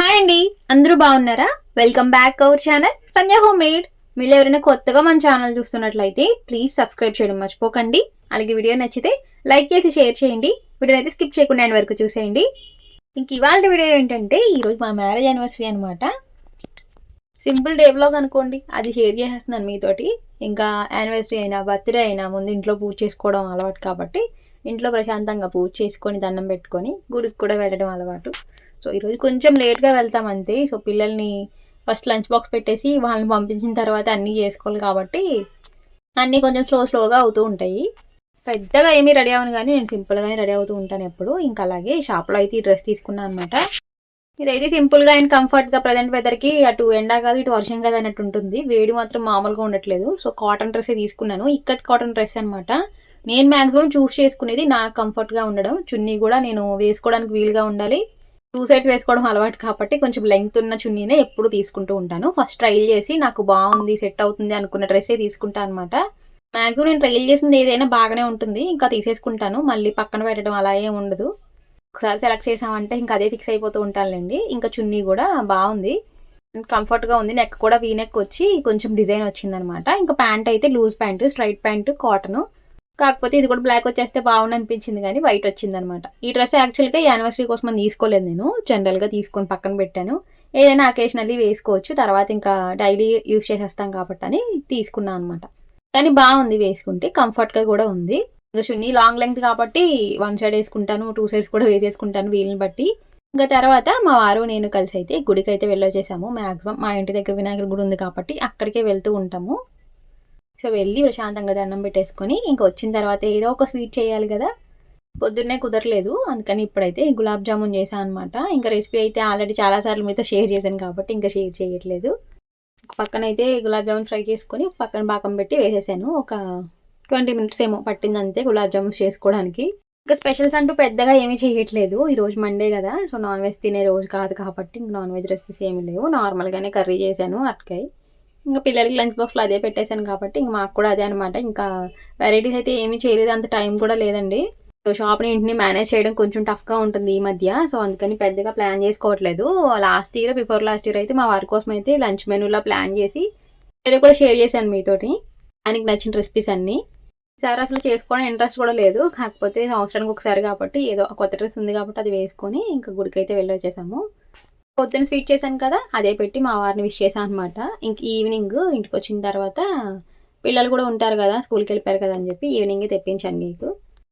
Hi అండి. అందరూ బాగున్నారా? Welcome back our channel Sandhya home made మీరు ఎవరైనా కొత్తగా మన ఛానల్ చూస్తున్నట్లయితే ప్లీజ్ సబ్స్క్రైబ్ చేయడం మర్చిపోకండి. అలాగే వీడియో నచ్చితే లైక్ చేసి షేర్ చేయండి. వీడియో అయితే స్కిప్ చేయకుండా ఎండ్ వరకు చూసేయండి. ఇంక ఇవాళ వీడియో ఏంటంటే ఈరోజు మా మ్యారేజ్ యానివర్సరీ అనమాట సింపుల్ డే బ్లాగ్ అనుకోండి. అది షేర్ చేసేస్తున్నాను మీతోటి. ఇంకా యానివర్సరీ అయినా బర్త్డే అయినా ముందు ఇంట్లో పూజ చేసుకోవడం అలవాటు కాబట్టి ఇంట్లో ప్రశాంతంగా పూజ చేసుకొని దండం పెట్టుకొని గుడికి కూడా వెళ్ళడం అలవాటు. సో ఈరోజు కొంచెం లేట్గా వెళ్తాం అంతే. సో పిల్లల్ని ఫస్ట్ లంచ్ బాక్స్ పెట్టేసి వాళ్ళని పంపించిన తర్వాత అన్నీ చేసుకోవాలి కాబట్టి అన్నీ కొంచెం స్లో స్లోగా అవుతూ ఉంటాయి. పెద్దగా ఏమీ రెడీ అవ్వను కానీ నేను సింపుల్గానే రెడీ అవుతూ ఉంటాను ఎప్పుడు. ఇంకా అలాగే షాప్లో అయితే ఈ డ్రెస్ తీసుకున్నాను అనమాట ఇదైతే సింపుల్గా అండ్ కంఫర్ట్గా ప్రజెంట్ వెదర్కి అటు ఎండా కాదు ఇటు వర్షం కాదు అన్నట్టు ఉంటుంది. వేడి మాత్రం మామూలుగా ఉండట్లేదు. సో కాటన్ డ్రెస్ తీసుకున్నాను. ఇక్కత్ కాటన్ డ్రెస్ అనమాట నేను మ్యాక్సిమం చూస్ చేసుకునేది నాకు కంఫర్ట్గా ఉండడం. చున్నీ కూడా నేను వేసుకోవడానికి వీలుగా ఉండాలి. టూ సైడ్స్ వేసుకోవడం అలవాటు కాబట్టి కొంచెం లెంగ్త్ ఉన్న చున్నీనే ఎప్పుడు తీసుకుంటూ ఉంటాను. ఫస్ట్ ట్రైల్ చేసి నాకు బాగుంది సెట్ అవుతుంది అనుకున్న డ్రెస్సే తీసుకుంటాను అనమాట మ్యాక్సిమం నేను ట్రైల్ చేసింది ఏదైనా బాగానే ఉంటుంది ఇంకా తీసేసుకుంటాను. మళ్ళీ పక్కన పెట్టడం అలా ఏం ఉండదు. ఒకసారి సెలెక్ట్ చేసామంటే ఇంకా అదే ఫిక్స్ అయిపోతూ ఉంటానులేండి. ఇంకా చున్నీ కూడా బాగుంది. కంఫర్ట్గా ఉంది. నెక్ కూడా వీ నెక్ వచ్చి కొంచెం డిజైన్ వచ్చిందనమాట ఇంకా ప్యాంట్ అయితే loose pant straight pant cotton కాకపోతే ఇది కూడా బ్లాక్ వచ్చేస్తే బాగుంది అనిపించింది కానీ వైట్ వచ్చింది అనమాట ఈ డ్రెస్ యాక్చువల్గా యానివర్సరీ కోసం అని తీసుకోలేదు నేను. జనరల్గా తీసుకొని పక్కన పెట్టాను. ఏదైనా అకేషనల్లీ వేసుకోవచ్చు. తర్వాత ఇంకా డైలీ యూస్ చేసేస్తాం కాబట్టి అని తీసుకున్నాను అనమాట. కానీ బాగుంది వేసుకుంటే. కంఫర్ట్గా కూడా ఉంది. ఇంకా చున్నీ లాంగ్ లెంగ్త్ కాబట్టి వన్ సైడ్ వేసుకుంటాను టూ సైడ్స్ కూడా వేసేసుకుంటాను వీలుని బట్టి. ఇంకా తర్వాత మా వారు నేను కలిసి అయితే గుడికి అయితే వెళ్ళొచ్చేసాము. మ్యాక్సిమం మా ఇంటి దగ్గర వినాయకుడి గుడి ఉంది కాబట్టి అక్కడికే వెళ్తూ ఉంటాము. సో వెళ్ళి ప్రశాంతంగా దండం పెట్టేసుకొని ఇంకా వచ్చిన తర్వాత ఏదో ఒక స్వీట్ చేయాలి కదా. పొద్దున్నే కుదరలేదు అందుకని ఇప్పుడైతే గులాబ్ జామున్ చేశాను అనమాట ఇంకా రెసిపీ అయితే ఆల్రెడీ చాలాసార్లు మీతో షేర్ చేశాను కాబట్టి ఇంకా షేర్ చేయట్లేదు. పక్కన అయితే గులాబ్ జామున్ ఫ్రై చేసుకొని పక్కన పాకం పెట్టి వేసేసాను. ఒక ట్వంటీ మినిట్స్ ఏమో పట్టింది అంతే గులాబ్ జామున్స్ చేసుకోవడానికి. ఇంకా స్పెషల్స్ అంటూ పెద్దగా ఏమీ చేయట్లేదు. ఈ రోజు మండే కదా సో నాన్ వెజ్ తినే రోజు కాదు కాబట్టి ఇంకా నాన్ వెజ్ రెసిపీస్ ఏమీ లేవు. నార్మల్గానే కర్రీ చేశాను అట్కాయ్ ఇంకా పిల్లలకి లంచ్ బాక్స్లో అదే పెట్టేశాను కాబట్టి ఇంకా మాకు కూడా అదే అనమాట ఇంకా వెరైటీస్ అయితే ఏమీ చేయలేదు అంత టైం కూడా లేదండి. సో షాప్ని ఇంటిని మేనేజ్ చేయడం కొంచెం టఫ్గా ఉంటుంది ఈ మధ్య. సో అందుకని పెద్దగా ప్లాన్ చేసుకోవట్లేదు. Last year before last year అయితే మా వారి కోసం అయితే లంచ్ మెనూలో ప్లాన్ చేసి నేను కూడా షేర్ చేశాను మీతోటి. ఆయనకి నచ్చిన రెసిపీస్ అన్నీ. ఈసారి అసలు చేసుకోవడం ఇంట్రెస్ట్ కూడా లేదు. కాకపోతే సంవత్సరానికి ఒకసారి కాబట్టి ఏదో కొత్త డ్రెస్ ఉంది కాబట్టి అది వేసుకొని ఇంకా గుడికి అయితే వెళ్ళి వచ్చేసాము పొద్దున్న స్వీట్ చేశాను కదా అదే పెట్టి మా వారిని విష్ చేశాను అనమాట ఇంక ఈవినింగ్ ఇంటికి వచ్చిన తర్వాత పిల్లలు కూడా ఉంటారు కదా స్కూల్కి వెళ్ళిపోయారు కదా అని చెప్పి ఈవినింగ్ తెప్పించాను నీకు.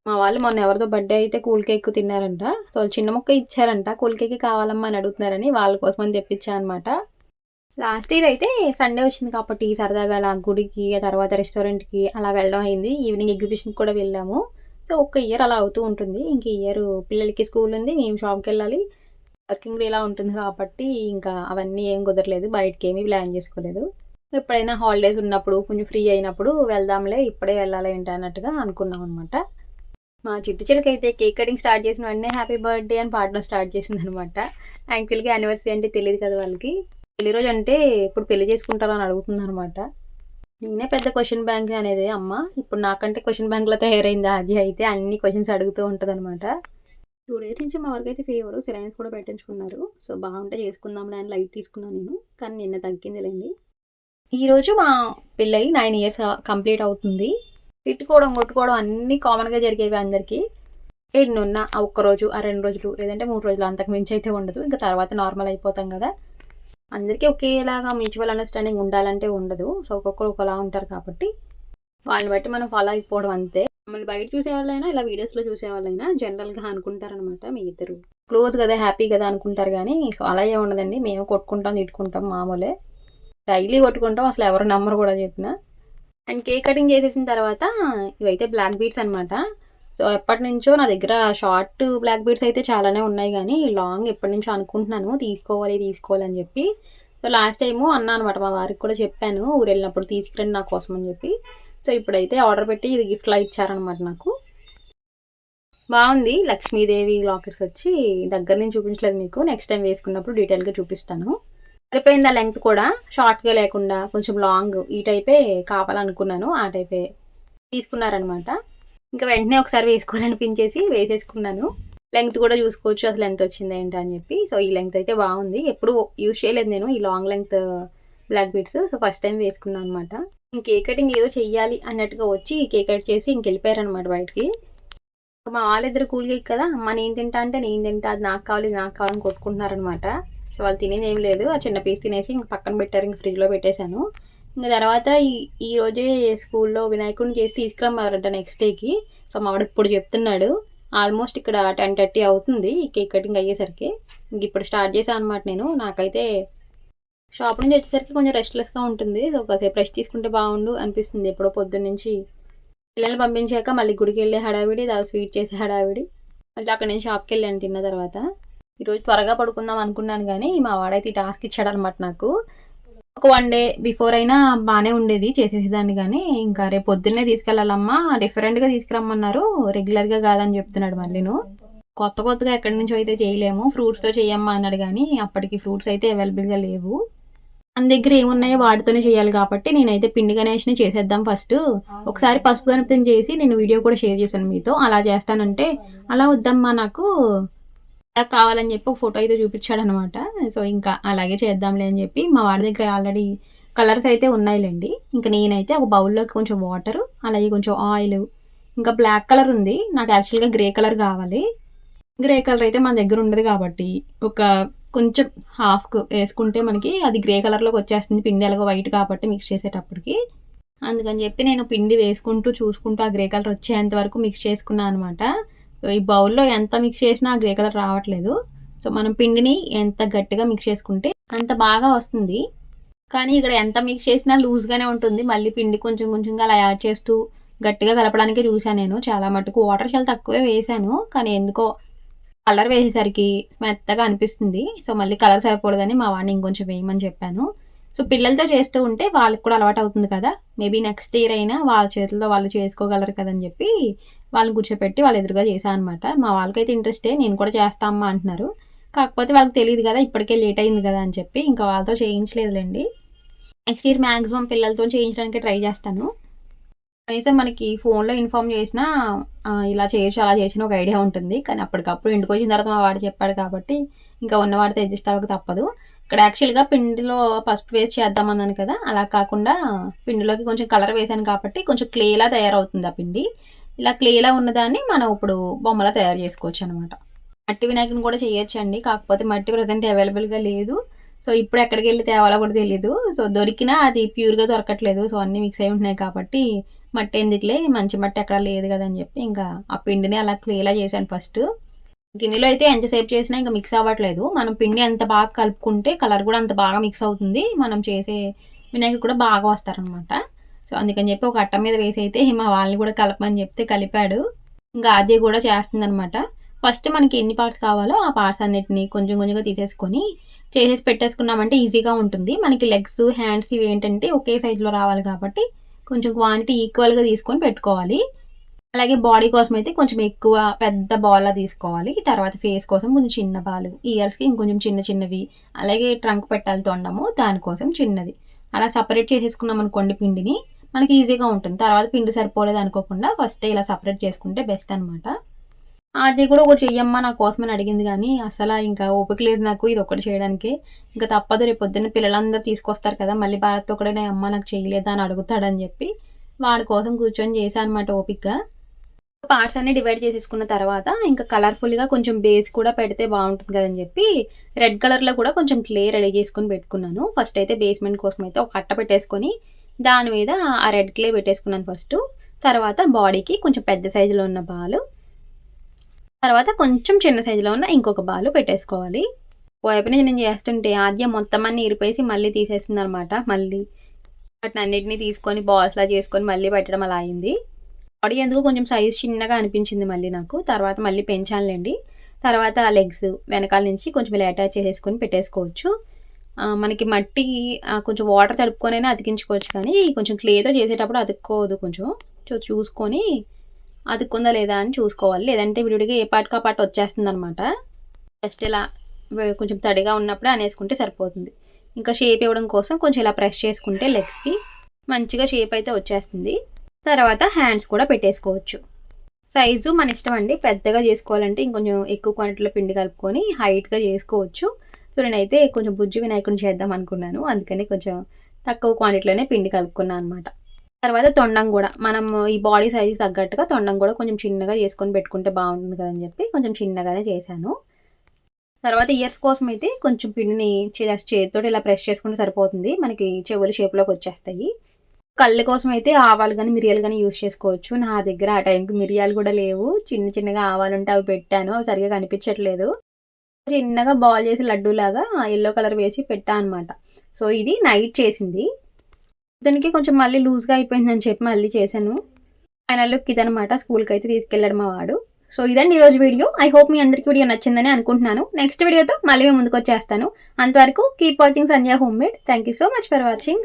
మా వాళ్ళు మొన్న ఎవరితో బర్త్డే అయితే కూల్ కేక్ తిన్నారంట. సో వాళ్ళు చిన్న ముక్క ఇచ్చారంట కూల్ కేక్ కావాలమ్మా అని అడుగుతున్నారని వాళ్ళ కోసం అని తెప్పించాను అనమాట లాస్ట్ ఇయర్ అయితే సండే వచ్చింది కాబట్టి సరదాగా అలా గుడికి ఆ తర్వాత రెస్టారెంట్కి అలా వెళ్ళడం అయింది. ఈవినింగ్ ఎగ్జిబిషన్కి కూడా వెళ్ళాము. సో ఒక్క ఇయర్ అలా అవుతూ ఉంటుంది. ఇంక ఇయర్ పిల్లలకి స్కూల్ ఉంది మేము షాప్కి వెళ్ళాలి. వర్కింగ్ ఇలా ఉంటుంది కాబట్టి ఇంకా అవన్నీ ఏం కుదరలేదు. బయటకి ఏమీ ప్లాన్ చేసుకోలేదు. ఎప్పుడైనా హాలిడేస్ ఉన్నప్పుడు కొంచెం ఫ్రీ అయినప్పుడు వెళ్దాంలే ఇప్పుడే వెళ్ళాలి ఏంటి అన్నట్టుగా అనుకున్నాం అనమాట మా చిట్టు చిలక అయితే కేక్ కటింగ్ స్టార్ట్ చేసిన వెంటనే హ్యాపీ బర్త్డే అని పాడడం స్టార్ట్ చేసింది అనమాట యాక్చువల్గా యానివర్సరీ అంటే తెలియదు కదా వాళ్ళకి. పెళ్ళి రోజు అంటే ఇప్పుడు పెళ్ళి చేసుకుంటారా అని అడుగుతుంది అనమాట నేనే పెద్ద క్వశ్చన్ బ్యాంక్ అనేది అమ్మ ఇప్పుడు నాకంటే క్వశ్చన్ బ్యాంక్లో తయారైంది అది అయితే అన్ని క్వశ్చన్స్ అడుగుతూ ఉంటుంది అనమాట టూ డేస్ నుంచి మా వరకు అయితే ఫీవర్ సెలైన్స్ కూడా పెట్టించుకున్నారు. సో బాగుంటే చేసుకుందాంలే అని లైట్ తీసుకున్నాను నేను. కానీ నిన్న తగ్గిందిలేండి. ఈరోజు మా పెళ్ళై నైన్ ఇయర్స్ కంప్లీట్ అవుతుంది. తిట్టుకోవడం కొట్టుకోవడం అన్నీ కామన్గా జరిగేవి అందరికీ. ఎన్నున్న ఆ ఒక్క రోజు ఆ రెండు రోజులు లేదంటే మూడు రోజులు అంతకు మించి అయితే ఉండదు. ఇంకా తర్వాత నార్మల్ అయిపోతాం కదా. అందరికీ ఒకేలాగా మ్యూచువల్ అండర్స్టాండింగ్ ఉండాలంటే ఉండదు. సో ఒక్కొక్కరు ఒకలా ఉంటారు కాబట్టి వాళ్ళని బట్టి మనం ఫాలో అయిపోవడం అంతే. మమ్మల్ని బయట చూసే వాళ్ళైనా ఇలా వీడియోస్లో చూసే వాళ్ళైనా జనరల్గా అనుకుంటారనమాట మీ ఇద్దరు. క్లోజ్ కదా హ్యాపీ కదా అనుకుంటారు కానీ సో అలా ఏ ఉండదండి. మేము కొట్టుకుంటాం తిట్టుకుంటాం మామూలే. డైలీ కొట్టుకుంటాం అసలు ఎవరు నమ్మరు కూడా చెప్పిన. అండ్ కేక్ కటింగ్ చేసేసిన తర్వాత ఇవైతే బ్లాక్ బీట్స్ అనమాట సో ఎప్పటి నుంచో నా దగ్గర షార్ట్ బ్లాక్ బీడ్స్ అయితే చాలానే ఉన్నాయి కానీ లాంగ్ ఎప్పటి నుంచో అనుకుంటున్నాను. తీసుకోవాలి తీసుకోవాలి అని చెప్పి. సో లాస్ట్ టైము అన్నా అనమాట మా వారికి కూడా చెప్పాను ఊరు వెళ్ళినప్పుడు తీసుకురండి నా కోసం అని చెప్పి. సో ఇప్పుడైతే ఆర్డర్ పెట్టి ఇది గిఫ్ట్లా ఇచ్చారనమాట నాకు. బాగుంది. లక్ష్మీదేవి లాకెట్స్ వచ్చి దగ్గర నుంచి చూపించలేదు మీకు. నెక్స్ట్ టైం వేసుకున్నప్పుడు డీటెయిల్గా చూపిస్తాను. సరిపోయింది ఆ లెంగ్త్ కూడా? షార్ట్గా లేకుండా కొంచెం లాంగ్ ఈ టైపే కావాలనుకున్నాను. ఆ టైపే తీసుకున్నారనమాట ఇంకా వెంటనే ఒకసారి వేసుకోవాలనిపించేసి వేసేసుకున్నాను. లెంగ్త్ కూడా చూసుకోవచ్చు అసలు ఎంత వచ్చింది ఏంటి అని చెప్పి. సో ఈ లెంగ్త్ అయితే బాగుంది. ఎప్పుడు యూజ్ చేయలేదు నేను ఈ long length black beats. So first time వేసుకున్నాను అనమాట కేక్ కటింగ్ ఏదో చెయ్యాలి అన్నట్టుగా వచ్చి కేక్ కట్ చేసి ఇంకెళ్ళిపోయారు అనమాట బయటికి. మా వాళ్ళిద్దరు కూల్ కేక్ కదా అమ్మ నేను తింటా అంటే నేను తింటా అది నాకు కావాలి నాకు కావాలని కొట్టుకుంటున్నారనమాట సో వాళ్ళు తినేది ఏం లేదు ఆ చిన్న పీస్ తినేసి ఇంక పక్కన పెట్టారు ఇంక ఫ్రిడ్జ్లో పెట్టేశాను. ఇంకా తర్వాత ఈ ఈ రోజే స్కూల్లో వినాయకుడిని చేసి తీసుకురమ్మారట నెక్స్ట్ డేకి సో మా ఆవిడ ఇప్పుడు చెప్తున్నాడు ఆల్మోస్ట్ ఇక్కడ టెన్ థర్టీ అవుతుంది ఈ కేక్ కటింగ్ అయ్యేసరికి. ఇంక ఇప్పుడు స్టార్ట్ చేశాను అనమాట నేను నాకైతే షాప్ నుంచి వచ్చేసరికి కొంచెం రెస్ట్లెస్గా ఉంటుంది. సో ఒకసేపు రెస్ట్ తీసుకుంటే బాగుండు అనిపిస్తుంది ఎప్పుడో పొద్దున్న నుంచి పిల్లల్ని పంపించాక మళ్ళీ గుడికి వెళ్ళే హడావిడి దాని స్వీట్ చేసే హడావిడి. మళ్ళీ అక్కడ నేను షాప్కి వెళ్ళాను తిన్న తర్వాత. ఈరోజు త్వరగా పడుకుందాం అనుకున్నాను కానీ మా వాడైతే ఈ టాస్క్ ఇచ్చాడనమాట నాకు. ఒక వన్ డే బిఫోర్ అయినా బాగానే ఉండేది చేసేసేదాన్ని కానీ ఇంకా రేపు పొద్దున్నే తీసుకెళ్ళాలమ్మా డిఫరెంట్గా తీసుకురమ్మన్నారు రెగ్యులర్గా కాదని చెప్తున్నాడు మళ్ళీను. కొత్త కొత్తగా ఎక్కడి నుంచో అయితే చేయలేము ఫ్రూట్స్తో చేయమ్మా అన్నాడు కానీ అప్పటికి ఫ్రూట్స్ అయితే అవైలబుల్గా లేవు. మన దగ్గర ఏమున్నాయో వాటితోనే చేయాలి కాబట్టి నేనైతే పిండి గణేష్ని చేసేద్దాం ఫస్ట్. ఒకసారి పసుపు గణపతిని చేసి నేను వీడియో కూడా షేర్ చేశాను మీతో. అలా చేస్తానంటే అలా వద్దమ్మా నాకు. కావాలని చెప్పి ఒక ఫోటో అయితే చూపించాడు అనమాట సో ఇంకా అలాగే చేద్దాంలే అని చెప్పి మా వాడి దగ్గర ఆల్రెడీ కలర్స్ అయితే ఉన్నాయిలేండి. ఇంకా నేనైతే ఒక బౌల్లోకి కొంచెం వాటర్ అలాగే కొంచెం ఆయిల్ ఇంకా బ్లాక్ కలర్ ఉంది. నాకు యాక్చువల్గా గ్రే కలర్ కావాలి. గ్రే కలర్ అయితే మన దగ్గర ఉండదు కాబట్టి ఒక కొంచెం హాఫ్ వేసుకుంటే మనకి అది గ్రే కలర్లోకి వచ్చేస్తుంది. పిండి ఎలాగో వైట్ కాబట్టి మిక్స్ చేసేటప్పటికి. అందుకని చెప్పి నేను పిండి వేసుకుంటూ చూసుకుంటూ ఆ గ్రే కలర్ వచ్చేంత వరకు మిక్స్ చేసుకున్నాను అనమాట. ఈ బౌల్లో ఎంత మిక్స్ చేసినా ఆ గ్రే కలర్ రావట్లేదు. సో మనం పిండిని ఎంత గట్టిగా మిక్స్ చేసుకుంటే అంత బాగా వస్తుంది. కానీ ఇక్కడ ఎంత మిక్స్ చేసినా లూజ్గానే ఉంటుంది. మళ్ళీ పిండి కొంచెం కొంచెంగా అలా యాడ్ చేస్తూ గట్టిగా కలపడానికే చూశాను నేను. చాలా మటుకు వాటర్ చాలా తక్కువే వేసాను కానీ ఎందుకో కలర్ వేసేసరికి మెత్తగా అనిపిస్తుంది. సో మళ్ళీ కలర్ సరిపోదని మా వాడిని ఇంకొంచెం వేయమని చెప్పాను. సో పిల్లలతో చేస్తూ ఉంటే వాళ్ళకి కూడా అలవాటు అవుతుంది కదా. మేబీ నెక్స్ట్ ఇయర్ అయినా వాళ్ళ చేతుల్లో వాళ్ళు చేసుకోగలరు కదని చెప్పి వాళ్ళని కూర్చోపెట్టి వాళ్ళు ఎదురుగా చేశాను అనమాట మా వాళ్ళకైతే ఇంట్రెస్టే నేను కూడా చేస్తామా అంటున్నారు. కాకపోతే వాళ్ళకి తెలియదు కదా ఇప్పటికే లేట్ అయింది కదా అని చెప్పి ఇంకా వాళ్ళతో చేయించలేదులేండి. నెక్స్ట్ ఇయర్ మ్యాక్సిమం పిల్లలతో చేయించడానికి ట్రై చేస్తాను. కనీసం మనకి ఫోన్లో ఇన్ఫామ్ చేసినా ఇలా చేయొచ్చు అలా చేసిన ఒక ఐడియా ఉంటుంది. కానీ అప్పటికప్పుడు ఇంటికి వచ్చిన తర్వాత మా వాడు చెప్పాడు కాబట్టి ఇంకా ఉన్నవాడితో అడ్జస్ట్ అవ్వక తప్పదు. ఇక్కడ యాక్చువల్గా పిండిలో పసుపు వేసి చేద్దామన్నాను కదా అలా కాకుండా పిండిలోకి కొంచెం కలర్ వేసాను కాబట్టి కొంచెం క్లేలా తయారవుతుంది ఆ పిండి. ఇలా క్లేలా ఉన్నదాన్ని మనం ఇప్పుడు బొమ్మలా తయారు చేసుకోవచ్చు అనమాట మట్టి వినాయకుని కూడా చేయొచ్చండి. కాకపోతే మట్టి ప్రజెంట్ అవైలబుల్గా లేదు. సో ఇప్పుడు ఎక్కడికి వెళ్ళి తేవాలో కూడా తెలియదు సో దొరికినా అది ప్యూర్గా దొరకట్లేదు. సో అన్నీ మిక్స్ అయి ఉంటున్నాయి కాబట్టి మట్టి ఎందుకులే? మంచి మట్టి ఎక్కడ లేదు కదా అని చెప్పి ఇంకా ఆ పిండిని అలా క్లీలా చేశాను ఫస్ట్ గిన్నెలో అయితే ఎంతసేపు చేసినా ఇంకా మిక్స్ అవ్వట్లేదు. మనం పిండి ఎంత బాగా కలుపుకుంటే కలర్ కూడా అంత బాగా మిక్స్ అవుతుంది. మనం చేసే వినాయకుడు కూడా బాగా వస్తారనమాట సో అందుకని చెప్పి ఒక అట్ట మీద వేసి అయితే మా వాళ్ళని కూడా కలపమని చెప్తే కలిపాడు. ఇంకా అది కూడా చేస్తుందనమాట ఫస్ట్ మనకి ఎన్ని పార్ట్స్ కావాలో ఆ పార్ట్స్ అన్నిటిని కొంచెం కొంచెంగా తీసేసుకొని చేసేసి పెట్టేసుకున్నామంటే ఈజీగా ఉంటుంది. మనకి లెగ్స్ హ్యాండ్స్ ఇవి ఏంటంటే ఒకే సైజులో రావాలి కాబట్టి కొంచెం క్వాంటిటీ ఈక్వల్గా తీసుకొని పెట్టుకోవాలి. అలాగే బాడీ కోసం అయితే కొంచెం ఎక్కువ పెద్ద బాల్లా తీసుకోవాలి. తర్వాత ఫేస్ కోసం కొంచెం చిన్న బాలు ఇయర్స్కి ఇంకొంచెం చిన్న చిన్నవి. అలాగే ట్రంక్ పెట్టాలి తొండము. దానికోసం చిన్నది. అలా సపరేట్ చేసేసుకున్నాం అనుకోండి పిండిని మనకి ఈజీగా ఉంటుంది. తర్వాత పిండి సరిపోలేదు అనుకోకుండా ఫస్ట్ ఇలా సపరేట్ చేసుకుంటే బెస్ట్ అనమాట అది కూడా ఒకటి చెయ్యమ్మా నా కోసమని అడిగింది కానీ అసలు ఇంకా ఓపిక లేదు నాకు ఇది ఒకటి చేయడానికి. ఇంకా తప్పదు రేపు పొద్దున్న పిల్లలందరూ తీసుకొస్తారు కదా మళ్ళీ భారత్ ఒకటే అమ్మ నాకు చేయలేదా అని అడుగుతాడని చెప్పి వాడి కోసం కూర్చొని చేశాను అనమాట పార్ట్స్ అన్ని డివైడ్ చేసేసుకున్న తర్వాత ఇంకా కలర్ఫుల్గా కొంచెం బేస్ కూడా పెడితే బాగుంటుంది కదని చెప్పి రెడ్ కలర్లో కూడా కొంచెం క్లే రెడీ చేసుకొని పెట్టుకున్నాను. ఫస్ట్ అయితే బేస్మెంట్ కోసం అయితే ఒక కట్ట పెట్టేసుకొని దాని మీద ఆ రెడ్ క్లే పెట్టేసుకున్నాను ఫస్ట్. తర్వాత బాడీకి కొంచెం పెద్ద సైజులో ఉన్న బాలు. తర్వాత కొంచెం చిన్న సైజులో ఉన్న ఇంకొక బాలు పెట్టేసుకోవాలి. వైపు నుంచి నేను చేస్తుంటే ఆద్యం మొత్తం అన్ని ఇరిపేసి మళ్ళీ తీసేసింది అనమాట మళ్ళీ వాటిని అన్నిటిని తీసుకొని బాల్స్లా చేసుకొని మళ్ళీ పెట్టడం అలా అయింది. బాడీ ఎందుకు కొంచెం సైజ్ చిన్నగా అనిపించింది మళ్ళీ నాకు. తర్వాత మళ్ళీ పెంచానులేండి. తర్వాత ఆ లెగ్స్ వెనకాల నుంచి కొంచెం ఇలా అటాచ్ చేసేసుకొని పెట్టేసుకోవచ్చు. మనకి మట్టి కొంచెం వాటర్ తడుపుకొనైనా అతికించుకోవచ్చు కానీ కొంచెం క్లేతో చేసేటప్పుడు అతుక్కోదు కొంచెం. చూసుకొని అతుక్కుందా లేదా అని చూసుకోవాలి. లేదంటే విడివిడిగా ఏ పాటుకు ఆ పాటు వచ్చేస్తుంది అనమాట జస్ట్ ఇలా కొంచెం తడిగా ఉన్నప్పుడే అనేసుకుంటే సరిపోతుంది. ఇంకా షేప్ ఇవ్వడం కోసం కొంచెం ఇలా ప్రెస్ చేసుకుంటే లెగ్స్కి మంచిగా షేప్ అయితే వచ్చేస్తుంది. తర్వాత హ్యాండ్స్ కూడా పెట్టేసుకోవచ్చు. సైజు మన ఇష్టం అండి. పెద్దగా చేసుకోవాలంటే ఇంకొంచెం ఎక్కువ క్వాంటిటీలో పిండి కలుపుకొని హైట్గా చేసుకోవచ్చు. సో నేనైతే కొంచెం బుజ్జి వినాయకుడిని చేద్దాం అనుకున్నాను. అందుకని కొంచెం తక్కువ క్వాంటిటీలోనే పిండి కలుపుకున్నాను అనమాట తర్వాత తొండం కూడా. మనం ఈ బాడీ సైజు తగ్గట్టుగా తొండం కూడా కొంచెం చిన్నగా చేసుకొని పెట్టుకుంటే బాగుంటుంది కదని చెప్పి కొంచెం చిన్నగానే చేశాను. తర్వాత ఇయర్స్ కోసం అయితే కొంచెం పిండిని చేతితో ఇలా ప్రెస్ చేసుకుంటే సరిపోతుంది. మనకి చెవుల షేప్లోకి వచ్చేస్తాయి. కళ్ళు కోసం అయితే ఆవాలు కానీ మిరియాలు కానీ యూస్ చేసుకోవచ్చు. నా దగ్గర ఆ టైంకి మిరియాలు కూడా లేవు. చిన్న చిన్నగా ఆవాలు ఉంటే అవి పెట్టాను. అవి సరిగా కనిపించట్లేదు. చిన్నగా బాల్ చేసి లడ్డూలాగా ఎల్లో కలర్ వేసి పెట్టా అనమాట సో ఇది నైట్ చేసింది. దానికి కొంచెం మళ్ళీ లూజ్గా అయిపోయిందని చెప్పి మళ్ళీ చేశాను. ఫైనల్ లుక్ ఇదనమాట స్కూల్కి అయితే తీసుకెళ్ళాడు మా వాడు. సో ఇదండి ఈరోజు వీడియో. ఐ హోప్ మీ అందరికీ వీడియో నచ్చిందని అనుకుంటున్నాను. నెక్స్ట్ వీడియోతో మళ్ళీ మేము ముందుకు వచ్చేస్తాను. అంతవరకు keep watching Sandhya home made thank you so much for watching